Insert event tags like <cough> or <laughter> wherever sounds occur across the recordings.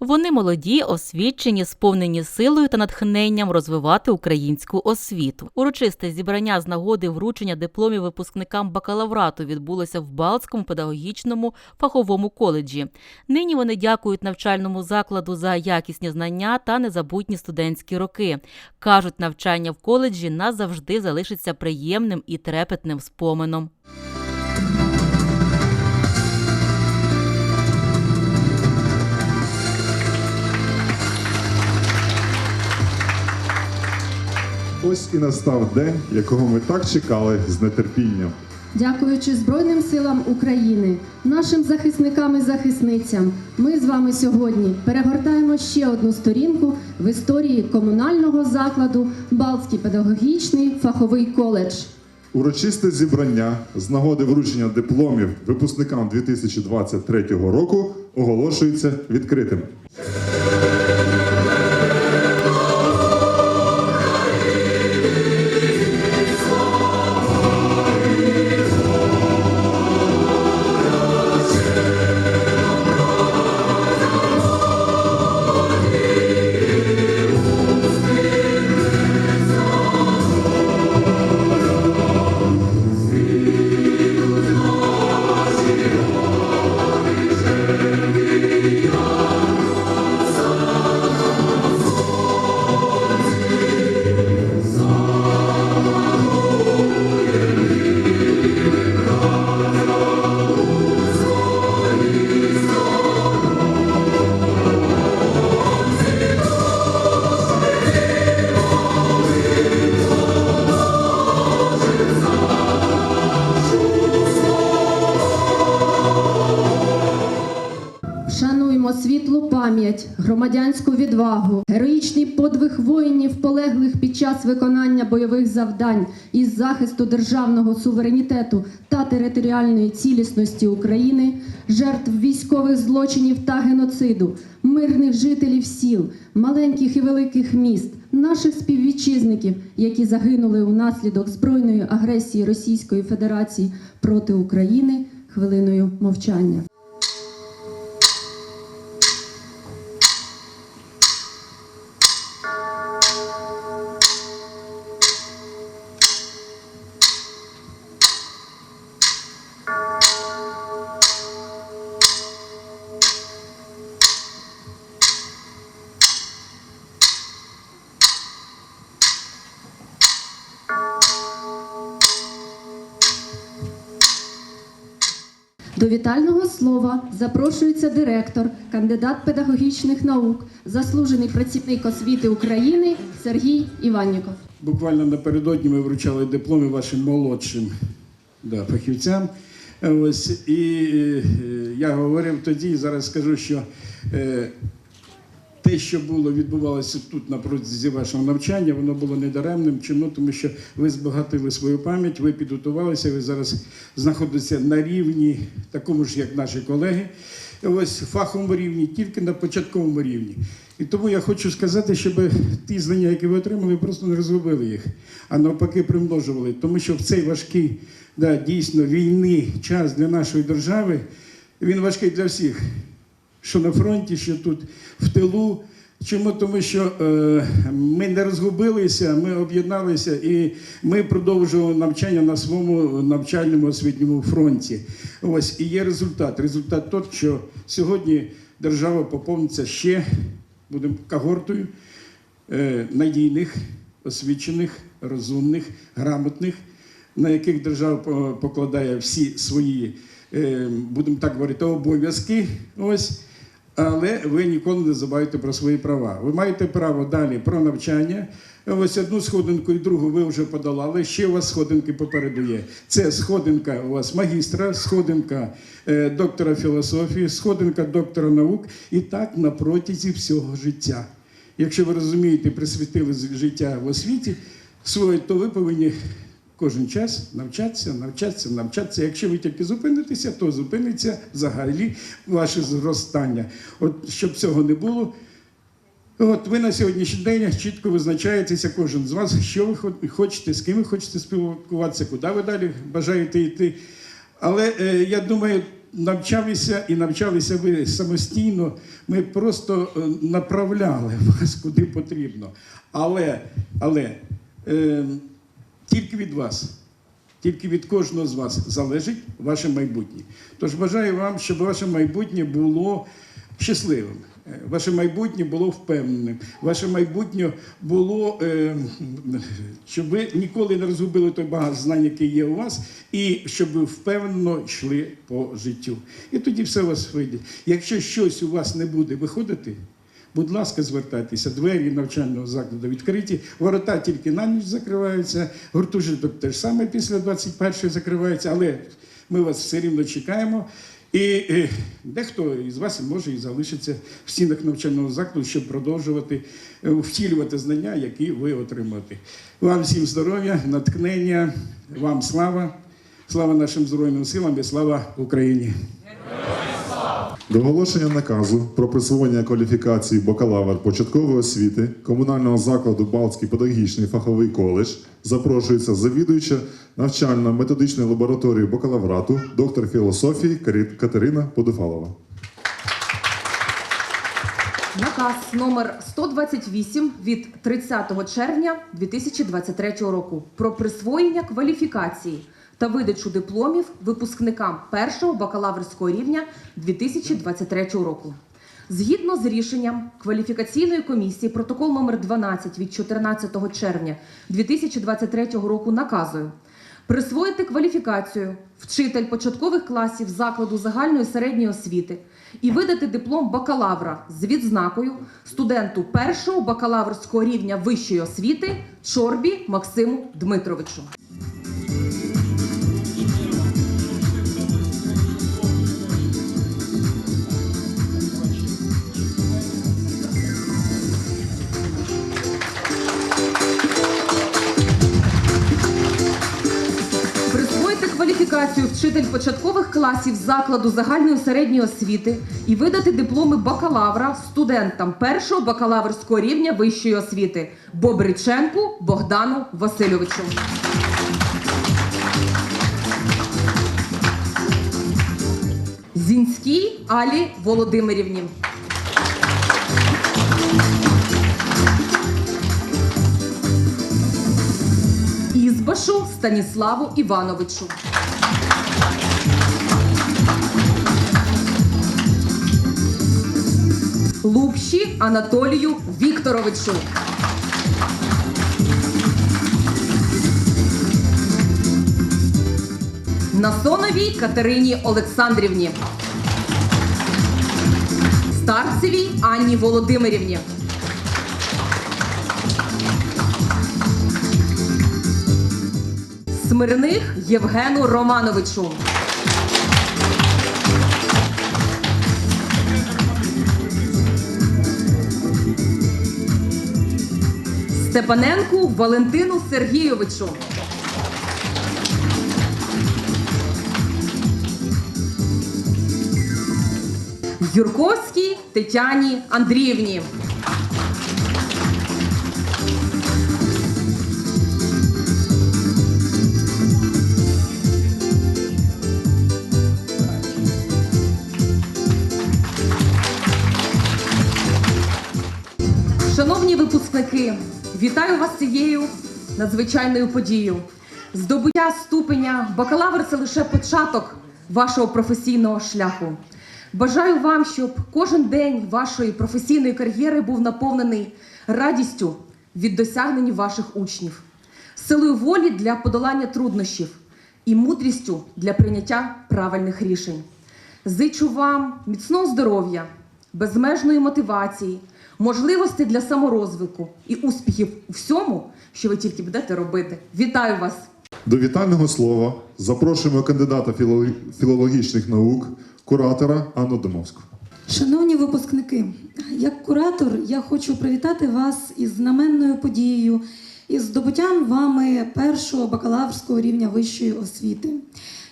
Вони молоді, освічені, сповнені силою та натхненням розвивати українську освіту. Урочисте зібрання з нагоди вручення дипломів випускникам бакалаврату відбулося в Балтському педагогічному фаховому коледжі. Нині вони дякують навчальному закладу за якісні знання та незабутні студентські роки. кажуть, навчання в коледжі назавжди залишиться приємним і трепетним спомином. Ось і настав день, якого ми так чекали з нетерпінням. Дякуючи Збройним силам України, нашим захисникам і захисницям, ми з вами сьогодні перегортаємо ще одну сторінку в історії комунального закладу Балтський педагогічний фаховий коледж. Урочисте зібрання з нагоди вручення дипломів випускникам 2023 року оголошується відкритим. Пам'ять, громадянську відвагу, героїчний подвиг воїнів, полеглих під час виконання бойових завдань із захисту державного суверенітету та територіальної цілісності України, жертв військових злочинів та геноциду, мирних жителів сіл, маленьких і великих міст, наших співвітчизників, які загинули унаслідок збройної агресії Російської Федерації проти України, хвилиною мовчання. До вітального слова запрошується директор, кандидат педагогічних наук, заслужений працівник освіти України Сергій Іванніков. Буквально напередодні ми вручали дипломи вашим молодшим да, фахівцям. Ось, і е, я говорив тоді, і зараз скажу, що е, те, що було, відбувалося тут на протязі вашого навчання, воно було недаремним. Чому? Тому що ви збагатили свою пам'ять, ви підготувалися, ви зараз знаходитеся на рівні, такому ж, як наші колеги. Ось фаховому рівні, тільки на початковому рівні. І тому я хочу сказати, щоб ті знання, які ви отримали, просто не розгубили їх, а навпаки примножували. Тому що в цей важкий, да, дійсно, війни час для нашої держави, він важкий для всіх що на фронті, що тут в тилу. Чому? Тому що е, ми не розгубилися, ми об'єдналися і ми продовжуємо навчання на своєму навчальному освітньому фронті. Ось і є результат. Результат той, що сьогодні держава поповниться ще, будемо когортою е, надійних, освічених, розумних, грамотних, на яких держава покладає всі свої, е, будемо так говорити, обов'язки. Ось. Але ви ніколи не забувайте про свої права. Ви маєте право далі про навчання. Ось одну сходинку і другу ви вже подолали. Ще у вас сходинки попереду є. Це сходинка у вас магістра, сходинка е, доктора філософії, сходинка доктора наук. І так на протязі всього життя. Якщо ви розумієте, присвятили життя в освіті своє, то ви повинні кожен час навчатися, навчатися, навчатися. Якщо ви тільки зупинитеся, то зупиниться взагалі ваше зростання. От щоб цього не було. От ви на сьогоднішній день чітко визначаєтеся, кожен з вас, що ви хочете, з ким ви хочете спілкуватися, куди ви далі бажаєте йти. Але е, я думаю, навчалися і навчалися ви самостійно. Ми просто е, направляли <laughs> вас куди потрібно. Але, але е, тільки від вас. Тільки від кожного з вас залежить ваше майбутнє. Тож бажаю вам, щоб ваше майбутнє було щасливим, е, ваше майбутнє було впевненим, ваше майбутнє було, е, щоб ви ніколи не розгубили той багаж знань, який є у вас, і щоб ви впевнено йшли по життю. І тоді все у вас вийде. Якщо щось у вас не буде виходити, Будь ласка, звертайтеся, двері навчального закладу відкриті, ворота тільки на ніч закриваються, гуртожиток теж саме після 21-ї закривається, але ми вас все рівно чекаємо. І е, дехто із вас може і залишиться в стінах навчального закладу, щоб продовжувати е, втілювати знання, які ви отримаєте. Вам всім здоров'я, натхнення, вам слава, слава нашим Збройним силам і слава Україні! До оголошення наказу про присвоєння кваліфікації бакалавр початкової освіти комунального закладу Балтський педагогічний фаховий коледж запрошується завідуюча навчально-методичної лабораторії бакалаврату, доктор філософії Катерина Подуфалова. Наказ номер 128 від 30 червня 2023 року про присвоєння кваліфікації та видачу дипломів випускникам першого бакалаврського рівня 2023 року. Згідно з рішенням кваліфікаційної комісії, протокол номер 12 від 14 червня 2023 року наказую присвоїти кваліфікацію вчитель початкових класів закладу загальної середньої освіти і видати диплом бакалавра з відзнакою студенту першого бакалаврського рівня вищої освіти Чорбі Максиму Дмитровичу. Кваліфікацію вчитель початкових класів закладу загальної середньої освіти і видати дипломи бакалавра студентам першого бакалаврського рівня вищої освіти Бобриченку Богдану Васильовичу. Зінській Алі Володимирівні. Ізбашу Станіславу Івановичу. Лупші Анатолію Вікторовичу. Насоновій Катерині Олександрівні. Старцевій Анні Володимирівні. Смирних Євгену Романовичу. Степаненку Валентину Сергійовичу. Юрковській Тетяні Андріївні. Шановні випускники, вітаю вас цією надзвичайною подією. Здобуття ступеня бакалавр це лише початок вашого професійного шляху. Бажаю вам, щоб кожен день вашої професійної кар'єри був наповнений радістю від досягнень ваших учнів, силою волі для подолання труднощів і мудрістю для прийняття правильних рішень. Зичу вам міцного здоров'я, безмежної мотивації, можливостей для саморозвитку і успіхів у всьому, що ви тільки будете робити. Вітаю вас! До вітального слова запрошуємо кандидата філо- філологічних наук, куратора Анну Домовську. Шановні випускники, як куратор, я хочу привітати вас із знаменною подією, із здобуттям вами першого бакалаврського рівня вищої освіти.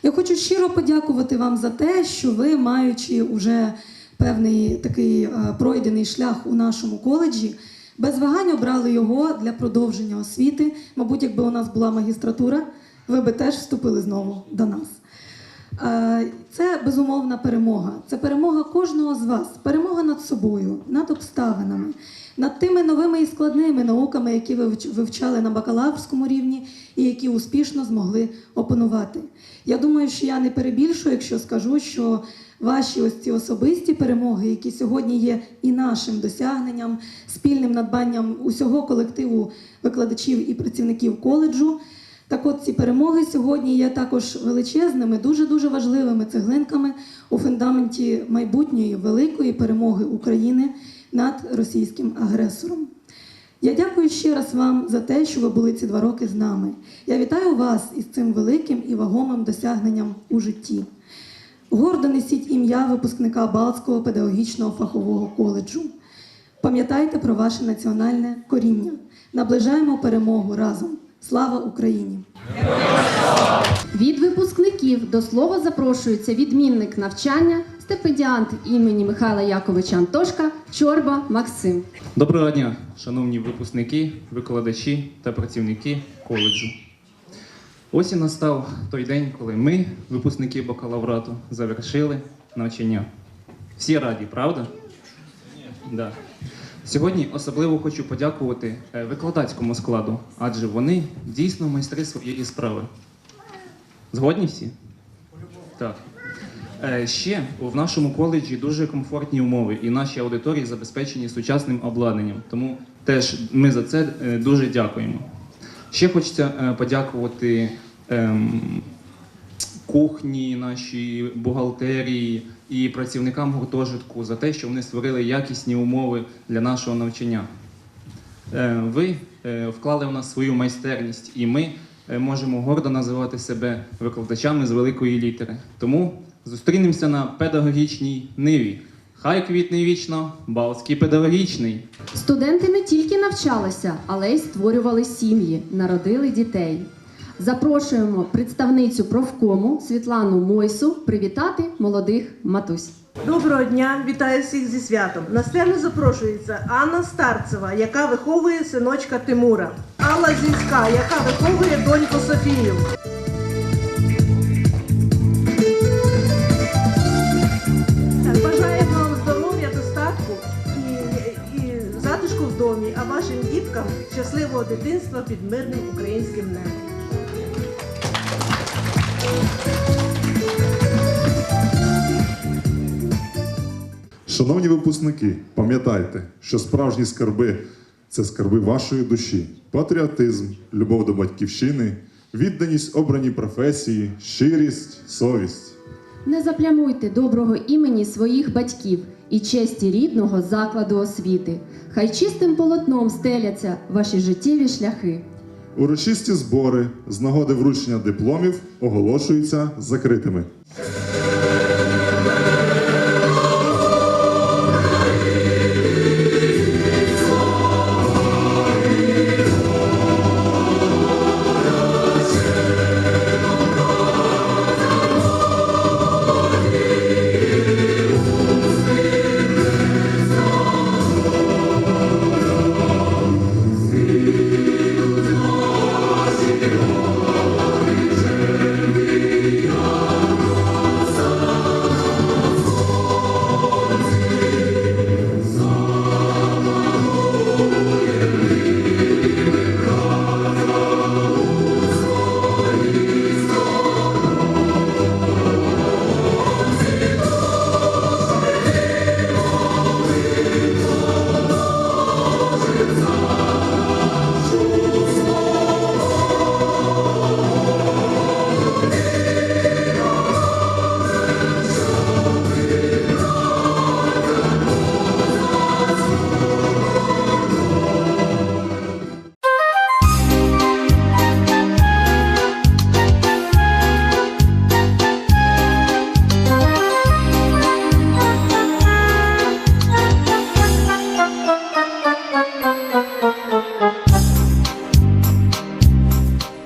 Я хочу щиро подякувати вам за те, що ви, маючи уже певний такий е, пройдений шлях у нашому коледжі, без вагань обрали його для продовження освіти. Мабуть, якби у нас була магістратура, ви би теж вступили знову до нас. Е, Це безумовна перемога. Це перемога кожного з вас, перемога над собою, над обставинами, над тими новими і складними науками, які ви вивчали на бакалаврському рівні і які успішно змогли опанувати. Я думаю, що я не перебільшую, якщо скажу, що ваші ось ці особисті перемоги, які сьогодні є і нашим досягненням, спільним надбанням усього колективу викладачів і працівників коледжу. Так от ці перемоги сьогодні є також величезними, дуже-дуже важливими цеглинками у фундаменті майбутньої великої перемоги України над російським агресором. Я дякую ще раз вам за те, що ви були ці два роки з нами. Я вітаю вас із цим великим і вагомим досягненням у житті. Гордо несіть ім'я випускника Балтського педагогічного фахового коледжу. Пам'ятайте про ваше національне коріння. Наближаємо перемогу разом. Слава Україні! Від випускників до слова запрошується відмінник навчання, стипендіант імені Михайла Яковича Антошка Чорба Максим. Доброго дня, шановні випускники, викладачі та працівники коледжу. Ось і настав той день, коли ми, випускники бакалаврату, завершили навчання. Всі раді, правда? Да. Сьогодні особливо хочу подякувати е, викладацькому складу, адже вони дійсно майстри своєї справи. Згодні всі? Так. Е, Ще в нашому коледжі дуже комфортні умови, і наші аудиторії забезпечені сучасним обладнанням. Тому теж ми за це е, дуже дякуємо. Ще хочеться подякувати ем, кухні, нашій бухгалтерії і працівникам гуртожитку за те, що вони створили якісні умови для нашого навчання. Е, Ви е, вклали в нас свою майстерність, і ми е, можемо гордо називати себе викладачами з великої літери. Тому зустрінемося на педагогічній ниві. Хай квітне вічно, Балтський педагогічний. Студенти не тільки навчалися, але й створювали сім'ї, народили дітей. Запрошуємо представницю профкому Світлану Мойсу привітати молодих матусь. Доброго дня, вітаю всіх зі святом. На сцену запрошується Анна Старцева, яка виховує синочка Тимура, Алла Зінська, яка виховує доньку Софію. Бажаємо вам здоров'я, достатку і, і затишку в домі, а вашим діткам щасливого дитинства під мирним українським небом. Шановні випускники, пам'ятайте, що справжні скарби це скарби вашої душі, патріотизм, любов до батьківщини, відданість обраній професії, щирість, совість. Не заплямуйте доброго імені своїх батьків і честі рідного закладу освіти. Хай чистим полотном стеляться ваші життєві шляхи. Урочисті збори з нагоди вручення дипломів оголошуються закритими.